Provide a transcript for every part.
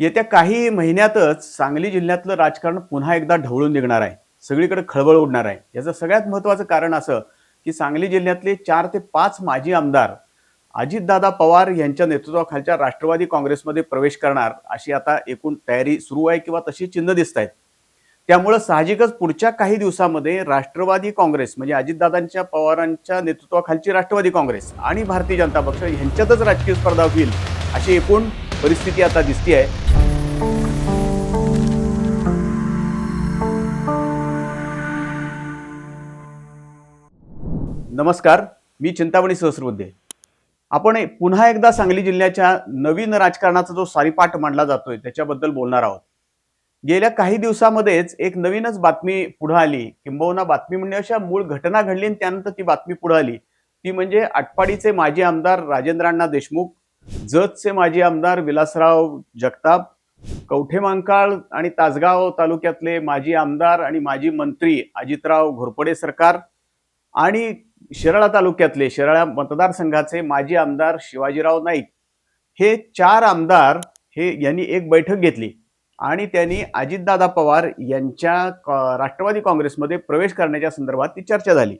येत्या काही महिन्यातच सांगली जिल्ह्यातलं राजकारण पुन्हा एकदा ढवळून निघणार आहे. सगळीकडे खळबळ उडणार आहे. याचं सगळ्यात महत्त्वाचं कारण असं की सांगली जिल्ह्यातले चार ते पाच माजी आमदार अजितदादा पवार यांच्या नेतृत्वाखालच्या राष्ट्रवादी काँग्रेसमध्ये प्रवेश करणार अशी आता एकूण तयारी सुरू आहे किंवा तशी चिन्ह दिसत आहेत. त्यामुळं साहजिकच पुढच्या काही दिवसामध्ये राष्ट्रवादी काँग्रेस म्हणजे अजितदादांच्या पवारांच्या नेतृत्वाखालची राष्ट्रवादी काँग्रेस आणि भारतीय जनता पक्ष यांच्यातच राजकीय स्पर्धा होईल अशी एकूण परिस्थिती आता दिसते आहे नमस्कार मी चिंतामणी सहस्रबुद्धे. आपण पुन्हा एकदा सांगली जिल्ह्याच्या नवीन राजकारणाचा जो सारीपाठ मांडला जातोय त्याच्याबद्दल बोलणार आहोत. गेल्या काही दिवसामध्येच एक नवीनच बातमी पुढे आली. किंबहुना बातमी म्हणजे अशा मूळ घटना घडली आणि त्यानंतर ती बातमी पुढे आली. ती म्हणजे आटपाडीचे माजी आमदार राजेंद्रांना देशमुख जतचे माजी आमदार विलासराव जगताप कवठे मांकाळ आणि तासगाव तालुक्यातले माजी आमदार आणि माजी मंत्री अजितराव घोरपडे सरकार आणि शिराळा तालुक्यातले शिराळा मतदारसंघाचे माजी आमदार शिवाजीराव नाईक हे चार आमदार हे यांनी एक बैठक घेतली आणि त्यांनी अजितदादा पवार यांच्या राष्ट्रवादी काँग्रेसमध्ये प्रवेश करण्याच्या संदर्भात ती चर्चा झाली.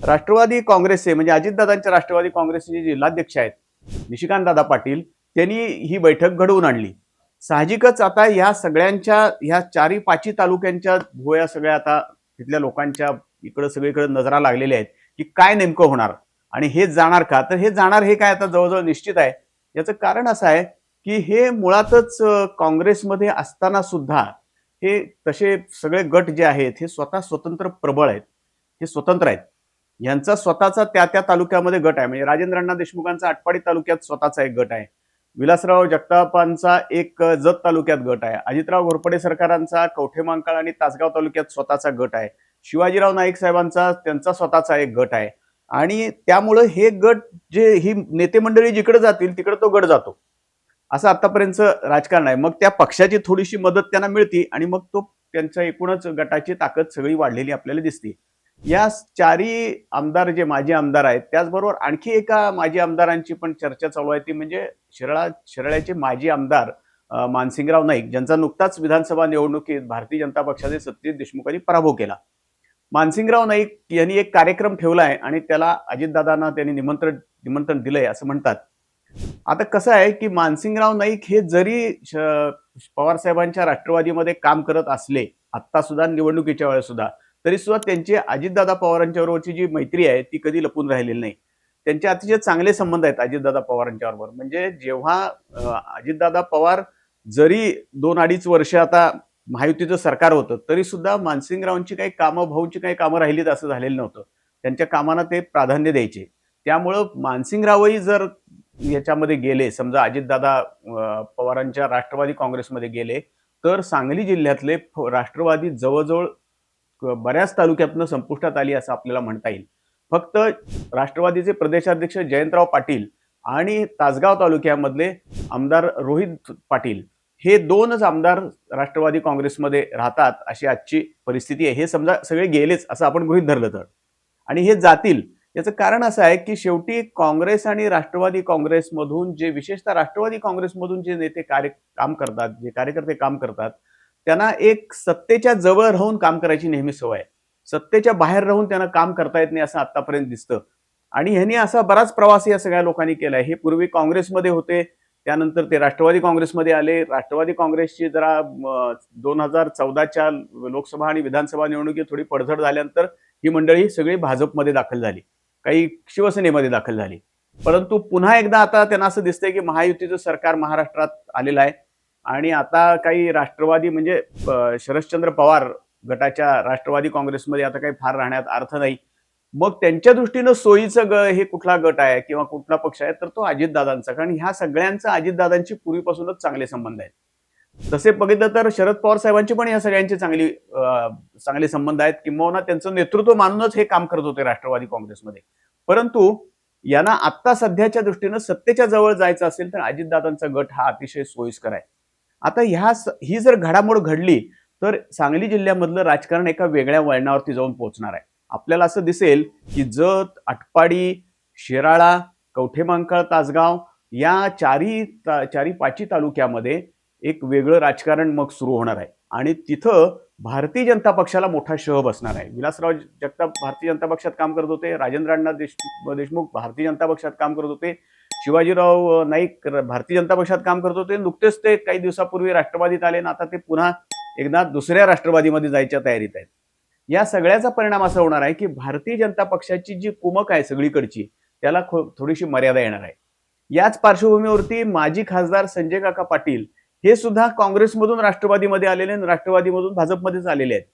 राष्ट्रवादी काँग्रेसचे म्हणजे अजितदादांच्या राष्ट्रवादी काँग्रेसचे जे जिल्हाध्यक्ष आहेत निशिकांतदादा पाटील त्यांनी ही बैठक घडवून आणली. साहजिकच आता ह्या सगळ्यांच्या ह्या चारी पाची तालुक्यांच्या भोया सगळ्या आता तिथल्या लोकांच्या इकडं सगळीकडे नजरा लागलेल्या आहेत. की काय नेमकं होणार? आणि हे जाणार का? तर हे जाणार हे काय आता जवळजवळ निश्चित आहे. याचं कारण असं आहे की हे मुळातच काँग्रेसमध्ये असताना सुद्धा हे तसे सगळे गट जे आहेत हे स्वतः स्वतंत्र प्रबळ आहेत. हे स्वतंत्र आहेत. यांचा स्वतःचा त्या त्या तालुक्यामध्ये गट आहे. म्हणजे राजेंद्रांना देशमुखांचा आटपाडी तालुक्यात स्वतःचा एक गट आहे. विलासराव जगतापांचा एक जत तालुक्यात गट आहे. अजितराव घोरपडे सरकारांचा कवठे मांकाळ आणि तासगाव तालुक्यात स्वतःचा गट आहे. शिवाजीराव नाईक साहेबांचा त्यांचा स्वतःचा एक गट आहे. आणि त्यामुळं हे गट जे ही नेते मंडळी जिकडे जातील तिकडे तो गट जातो. असं आतापर्यंतचं राजकारण आहे. मग त्या पक्षाची थोडीशी मदत त्यांना मिळते आणि मग तो त्यांच्या एकूणच गटाची ताकद सगळी वाढलेली आपल्याला दिसते. या चारी आमदार जे माजी आमदार आहेत त्याचबरोबर आणखी एका माजी आमदारांची पण चर्चा चालू आहे. ती म्हणजे शिराळा शिराळ्याचे माजी आमदार मानसिंगराव नाईक ज्यांचा नुकताच विधानसभा निवडणुकीत भारतीय जनता पक्षाचे सतीश देशमुखांनी पराभव केला. मानसिंगराव नाईक यांनी एक कार्यक्रम ठेवला आहे आणि त्याला अजितदादांना त्यांनी निमंत्रण निमंत्रण दिलंय असं म्हणतात. आता कसं आहे की मानसिंगराव नाईक हे जरी श- पवार साहेबांच्या राष्ट्रवादीमध्ये काम करत असले आत्ता सुद्धा निवडणुकीच्या वेळेस सुद्धा तरी सुद्धा त्यांची अजितदादा पवारांच्या बरोबरची जी मैत्री आहे ती कधी लपून राहिलेली नाही. त्यांचे अतिशय चांगले संबंध आहेत अजितदादा पवारांच्या बरोबर म्हणजे जेव्हा अजितदादा पवार जरी दोन अडीच वर्ष आता महायुतीचं सरकार होतं तरी सुद्धा मानसिंगरावांची काही कामं भाऊंची काही कामं राहिलीत असं झालेलं नव्हतं. त्यांच्या कामांना ते प्राधान्य द्यायचे. त्यामुळं मानसिंगरावही जर याच्यामध्ये गेले समजा अजितदादा पवारांच्या राष्ट्रवादी काँग्रेसमध्ये गेले तर सांगली जिल्ह्यातले फ- राष्ट्रवादी जवळजवळ बऱ्याच तालुक्यातनं संपुष्टात आली असं आपल्याला म्हणता येईल. फक्त राष्ट्रवादीचे प्रदेशाध्यक्ष जयंतराव पाटील आणि तासगाव तालुक्यामधले आमदार रोहित पाटील हे दोनच आमदार राष्ट्रवादी काँग्रेसमध्ये राहतात अशी आजची परिस्थिती आहे. हे समजा सगळे गेलेच असं आपण गृहीत धरलं तर. आणि हे जातील. याचं कारण असं आहे की शेवटी काँग्रेस आणि राष्ट्रवादी काँग्रेसमधून जे विशेषतः राष्ट्रवादी काँग्रेसमधून जे नेते कार्य काम करतात जे कार्यकर्ते काम करतात त्यांना एक सत्तेच्या जवळ राहून काम करायची नेहमी सवय आहे. सत्तेच्या बाहेर राहून त्यांना काम करता येत नाही असं आतापर्यंत दिसतं. आणि ह्यांनी असा बराच प्रवास या सगळ्या लोकांनी केलाय. हे पूर्वी काँग्रेसमध्ये होते. त्यानंतर ते राष्ट्रवादी काँग्रेसमध्ये आले. राष्ट्रवादी काँग्रेसची जरा दोन हजार चौदाच्या लोकसभा आणि विधानसभा निवडणुकीत थोडी पडझड झाल्यानंतर ही मंडळी सगळी भाजपमध्ये दाखल झाली. काही शिवसेनेमध्ये दाखल झाली. परंतु पुन्हा एकदा आता त्यांना असं दिसतंय की महायुतीचं सरकार महाराष्ट्रात आलेलं आहे. आणि आता काही राष्ट्रवादी म्हणजे शरदचंद्र पवार गटाच्या राष्ट्रवादी काँग्रेसमध्ये आता काही फार राहण्यात अर्थ नाही. मग त्यांच्या दृष्टीनं सोयीचं ग हे कुठला गट आहे किंवा कुठला पक्ष आहे तर तो अजितदादांचा. कारण ह्या सगळ्यांचा अजितदादांची पूर्वीपासूनच चांगले संबंध आहेत. तसे बघितलं तर शरद पवार साहेबांची पण या सगळ्यांची चांगली चांगले संबंध आहेत. किंबहुना त्यांचं नेतृत्व मानूनच हे काम करत होते राष्ट्रवादी काँग्रेसमध्ये. परंतु यांना आत्ता सध्याच्या दृष्टीनं सत्तेच्या जवळ जायचं असेल तर अजितदादांचा गट हा अतिशय सोयीस्कर आहे. आता ह्या ही जर घडामोड घडली तर सांगली जिल्ह्यामधलं राजकारण एका वेगळ्या वळणावरती जाऊन पोहोचणार आहे. आपल्याला असं दिसेल की जत आटपाडी शिराळा कवठेमांकाळ तासगाव या चारी ता- चारी पाची तालुक्यामध्ये एक वेगळं राजकारण मग सुरू होणार आहे. आणि तिथं भारतीय जनता पक्षाला मोठा शह बसणार आहे. विलासराव जगताप भारतीय जनता पक्षात काम करत होते. राजेंद्र अण्णा देश देशमुख भारतीय जनता पक्षात काम करत होते. शिवाजीराव नाईक भारतीय जनता पक्षात काम करत होते. नुकतेच ते काही दिवसापूर्वी राष्ट्रवादीत आले. आणि आता ते पुन्हा एकदा दुसऱ्या राष्ट्रवादीमध्ये जायच्या तयारीत आहेत. या सगळ्याचा परिणाम असा होणार आहे की भारतीय जनता पक्षाची जी कुमक आहे सगळीकडची त्याला खो- थोडीशी मर्यादा येणार आहे. याच पार्श्वभूमीवरती माजी खासदार संजय काका पाटील हे सुद्धा काँग्रेसमधून राष्ट्रवादीमध्ये आलेले आणि राष्ट्रवादीमधून भाजपमध्येच आलेले आहेत.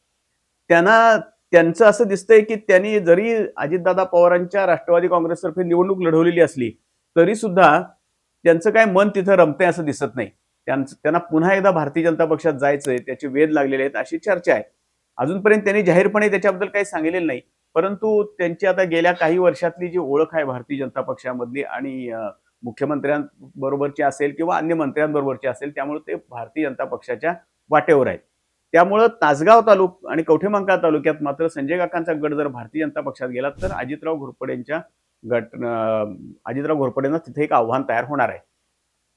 त्यांना त्यांचं असं दिसतंय की त्यांनी जरी अजितदादा पवारांच्या राष्ट्रवादी काँग्रेसतर्फे निवडणूक लढवलेली असली तरी सुद्धा त्यांचं काय मन तिथं रमतंय असं दिसत नाही. त्यांचं त्यांना पुन्हा एकदा भारतीय जनता पक्षात जायचंय त्याचे वेध लागलेले आहेत अशी चर्चा आहे. अजूनपर्यंत त्यांनी जाहीरपणे त्याच्याबद्दल काही सांगितलेलं नाही. परंतु त्यांची आता गेल्या काही वर्षातली जी ओळख आहे भारतीय जनता पक्षामधली आणि मुख्यमंत्र्यांबरोबरची असेल किंवा अन्य मंत्र्यांबरोबरची असेल त्यामुळे ते भारतीय जनता पक्षाच्या वाटेवर आहेत. त्यामुळं तासगाव तालुक आणि कवठेमंका तालुक्यात मात्र संजय काकांचा गट जर भारतीय जनता पक्षात गेला तर अजितराव घोरपडेंच्या गट अजितराव घोरपडेंना तिथे एक आव्हान तयार होणार आहे.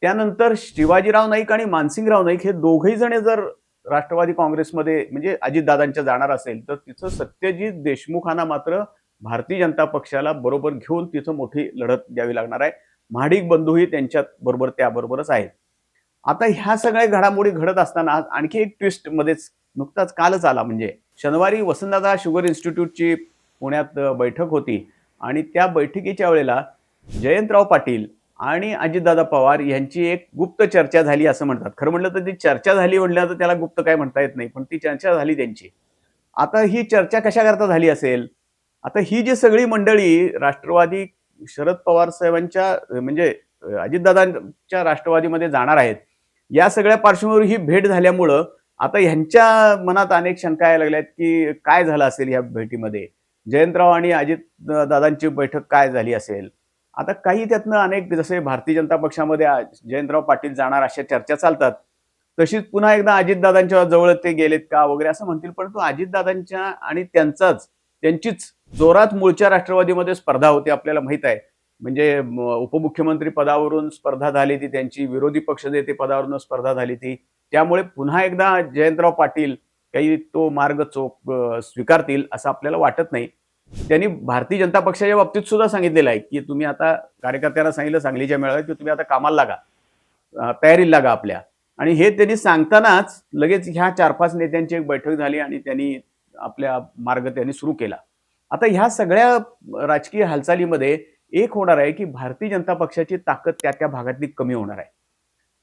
त्यानंतर शिवाजीराव नाईक आणि मानसिंगराव नाईक हे दोघही जण जर राष्ट्रवादी काँग्रेसमध्ये म्हणजे अजितदादांच्या जाणार असेल तर तिथं सत्यजित देशमुखांना मात्र भारतीय जनता पक्षाला बरोबर घेऊन तिथं मोठी लढत द्यावी लागणार आहे. महाडिक बंधूही त्यांच्यात बरोबर त्याबरोबरच आहेत. आता ह्या सगळ्या घडामोडी घडत असताना आज आणखी एक ट्विस्ट मध्येच नुकताच कालच आला म्हणजे शनिवारी वसंतदादा शुगर इन्स्टिट्यूटची पुण्यात बैठक होती आणि त्या बैठकीच्या वेळेला जयंतराव पाटील आणि अजितदादा पवार यांची एक गुप्त चर्चा झाली असं म्हणतात. खरं म्हटलं तर ती चर्चा झाली म्हटलं तर त्याला गुप्त काय म्हणता येत नाही पण ती चर्चा झाली त्यांची. आता ही चर्चा कशाकरता झाली असेल? आता ही जी सगळी मंडळी राष्ट्रवादी शरद पवार साहेबांच्या म्हणजे अजितदादांच्या राष्ट्रवादीमध्ये जाणार आहेत या सगळ्या पार्श्वभूमीवर ही भेट झाल्यामुळं आता ह्यांच्या मनात अनेक शंका यायला लागल्यात की काय झालं असेल या भेटीमध्ये? जयंतराव आणि अजित दादांची बैठक काय झाली असेल? आता काही त्यातनं अनेक जसे भारतीय जनता पक्षामध्ये जयंतराव पाटील जाणार अशा चर्चा चालतात तशीच पुन्हा एकदा अजितदादांच्या जवळ ते गेलेत का वगैरे असं म्हणतील परंतु अजितदादांच्या आणि त्यांचाच त्यांचीच जोरात मूळच्या राष्ट्रवादीमध्ये स्पर्धा होती आपल्याला माहीत आहे. म्हणजे उपमुख्यमंत्री पदावरून स्पर्धा झाली ती त्यांची विरोधी पक्षनेते पदावरून स्पर्धा झाली ती. त्यामुळे पुन्हा एकदा जयंतराव पाटील काही तो मार्ग चोप स्वीकारतील असं आपल्याला वाटत नाही. त्यांनी भारतीय जनता पक्षाच्या बाबतीत सुद्धा सांगितलेलं आहे की तुम्ही आता कार्यकर्त्यांना सांगितलं सांगलीच्या मेळाव्यात की तुम्ही आता कामाला लागा. तयारीला लागा आपल्या. आणि हे त्यांनी सांगतानाच लगेच ह्या चार पाच नेत्यांची एक बैठक झाली आणि त्यांनी आपल्या मार्ग त्यांनी सुरू केला. आता ह्या सगळ्या राजकीय हालचालीमध्ये एक होणार आहे की भारतीय जनता पक्षाची ताकद त्या त्या भागातली कमी होणार आहे.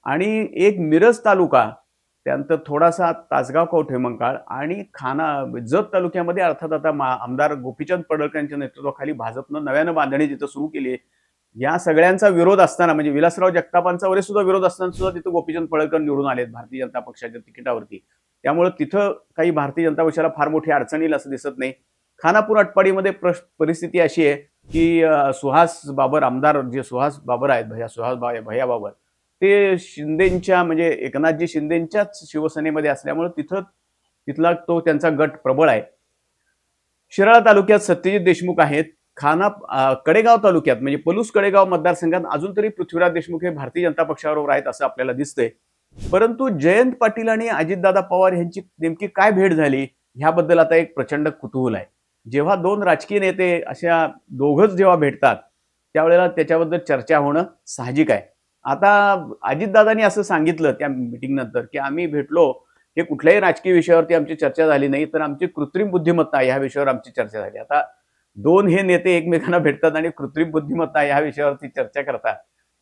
आणि एक मिरज तालुका त्यानंतर थोडासा तासगाव कवठेमंकाळ आणि खाना जत तालुक्यामध्ये अर्थात आता मा- आमदार गोपीचंद पडळकर यांच्या नेतृत्वाखाली भाजपनं नव्यानं बांधणी जिथं सुरू केली आहे या सगळ्यांचा विरोध असताना म्हणजे विलासराव जगतापांचा वगैरे सुद्धा विरोध असताना सुद्धा तिथं गोपीचंद पडळकर निवडून आलेत भारतीय जनता पक्षाच्या तिकिटावरती. त्यामुळे तिथं काही भारतीय जनता पक्षाला फार मोठी अडचण येईल असं दिसत नाही. खानापूर अटपाडीमध्ये प्रश्न परिस्थिती अशी आहे की सुहास बाबर आमदार जे सुहास बाबर आहेत भैया सुहास बा भैया बाबर ते शिंदेच्या म्हणजे एकनाथजी शिंदेच्याच शिवसेनेमध्ये असल्यामुळे तिथं तिथला तो त्यांचा गट प्रबळ आहे. शिराळा तालुक्यात सत्यजित देशमुख आहेत. खाना कडेगाव तालुक्यात म्हणजे पलूस कडेगाव मतदारसंघात अजून तरी पृथ्वीराज देशमुख हे भारतीय जनता पक्षाबरोबर आहेत असं आपल्याला दिसतंय. परंतु जयंत पाटील आणि अजितदादा पवार यांची नेमकी काय भेट झाली ह्याबद्दल आता एक प्रचंड कुतूहल आहे. जेव्हा दोन राजकीय नेते अशा दोघच जेव्हा भेटतात त्यावेळेला त्याच्याबद्दल चर्चा होणं साहजिक आहे. आता अजितदादांनी असं सांगितलं त्या मिटिंगनंतर की आम्ही भेटलो हे कुठल्याही राजकीय विषयावरती आमची चर्चा झाली नाही तर आमची कृत्रिम बुद्धिमत्ता ह्या विषयावर आमची चर्चा झाली. आता दोन हे नेते एकमेकांना भेटतात आणि कृत्रिम बुद्धिमत्ता ह्या विषयावरती चर्चा करतात.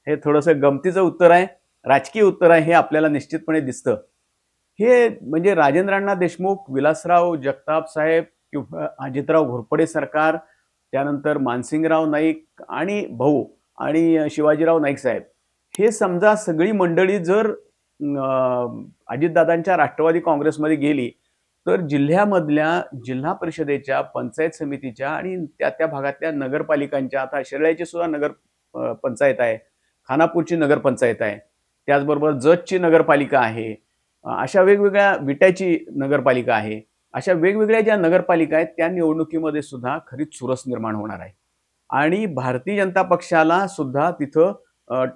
हे थोडंसं गमतीचं उत्तर आहे राजकीय उत्तर आहे हे आपल्याला निश्चितपणे दिसतं. हे म्हणजे राजेंद्रांना देशमुख विलासराव जगताप साहेब किंवा अजितराव घोरपडे सरकार त्यानंतर मानसिंगराव नाईक आणि भाऊ आणि शिवाजीराव नाईक साहेब. हे समजा सगळी मंडळी जर अजितदादांच्या राष्ट्रवादी काँग्रेसमध्ये गेली तर जिल्ह्यामधल्या जिल्हा परिषदेच्या पंचायत समितीच्या आणि त्या त्या भागातल्या नगरपालिकांच्या आता शिरळ्याची सुद्धा नगर पंचायत आहे खानापूरची नगरपंचायत आहे त्याचबरोबर जतची नगरपालिका आहे अशा वेगवेगळ्या विट्याची नगरपालिका आहे अशा वेगवेगळ्या ज्या नगरपालिका आहेत त्या निवडणुकीमध्ये सुद्धा खरीच चुरस निर्माण होणार आहे. आणि भारतीय जनता पक्षाला सुद्धा तिथं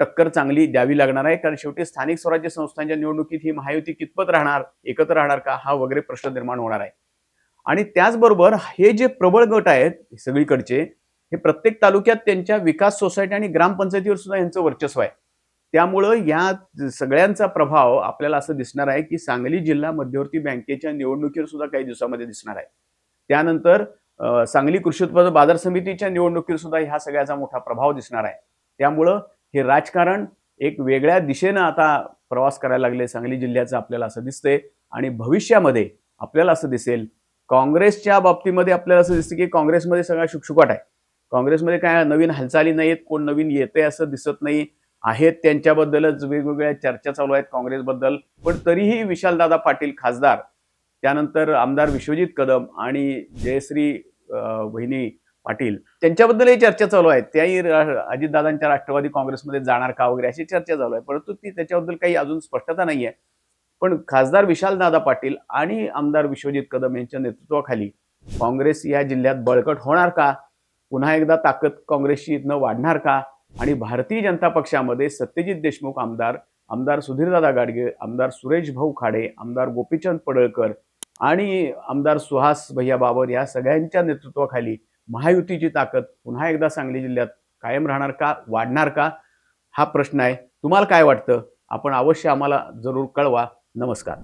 टक्कर चांगली द्यावी लागणार आहे. कारण शेवटी स्थानिक स्वराज्य संस्थांच्या निवडणुकीत ही महायुती कितपत राहणार एकत्र राहणार का हा वगैरे प्रश्न निर्माण होणार आहे. आणि त्याचबरोबर हे जे प्रबळ गट आहेत सगळीकडचे हे प्रत्येक तालुक्यात त्यांच्या विकास सोसायटी आणि ग्रामपंचायतीवर सुद्धा यांचं वर्चस्व आहे. त्यामुळं या सगळ्यांचा प्रभाव आपल्याला असं दिसणार आहे की सांगली जिल्हा मध्यवर्ती बँकेच्या निवडणुकीवर सुद्धा काही दिवसामध्ये दिसणार आहे. त्यानंतर सांगली कृषी उत्पादन बाजार समितीच्या निवडणुकीवर सुद्धा ह्या सगळ्याचा मोठा प्रभाव दिसणार आहे. त्यामुळं हे राजकारण एक वेगळ्या दिशेनं आता प्रवास करायला लागले. सांगली जिल्ह्याचं आपल्याला असं दिसतंय. आणि भविष्यामध्ये आपल्याला असं दिसेल काँग्रेसच्या बाबतीमध्ये आपल्याला असं दिसतं की काँग्रेसमध्ये सगळा शुकशुकाट आहे. काँग्रेसमध्ये काय नवीन हालचाली नाहीत कोण नवीन येते असं दिसत नाही. आहेत त्यांच्याबद्दलच वेगवेगळ्या चर्चा चालू आहेत काँग्रेसबद्दल. पण तरीही विशालदादा पाटील खासदार त्यानंतर आमदार विश्वजित कदम आणि जयश्री वहिनी पाटील. त्यांच्याबद्दलही चर्चा चालू आहे. त्याही अजितदादांच्या राष्ट्रवादी काँग्रेसमध्ये जाणार का वगैरे अशी चर्चा चालू आहे. परंतु ती त्याच्याबद्दल काही अजून स्पष्टता नाही आहे पण खासदार विशालदादा पाटील आणि आमदार विश्वजित कदम यांच्या नेतृत्वाखाली काँग्रेस या जिल्ह्यात बळकट होणार का? पुन्हा एकदा ताकद काँग्रेसची इथनं वाढणार का? आणि भारतीय जनता पक्षामध्ये सत्यजित देशमुख आमदार आमदार सुधीरदादा गाडगे आमदार सुरेश भाऊ खाडे आमदार गोपीचंद पडळकर आणि आमदार सुहास भैया बाबर या सगळ्यांच्या नेतृत्वाखाली महायुतीची ताकद पुन्हा एकदा सांगली जिल्ह्यात कायम राहणार का वाढणार का हा प्रश्न आहे. तुम्हाला काय वाटतं? आपण अवश्य आम्हाला जरूर कळवा. नमस्कार.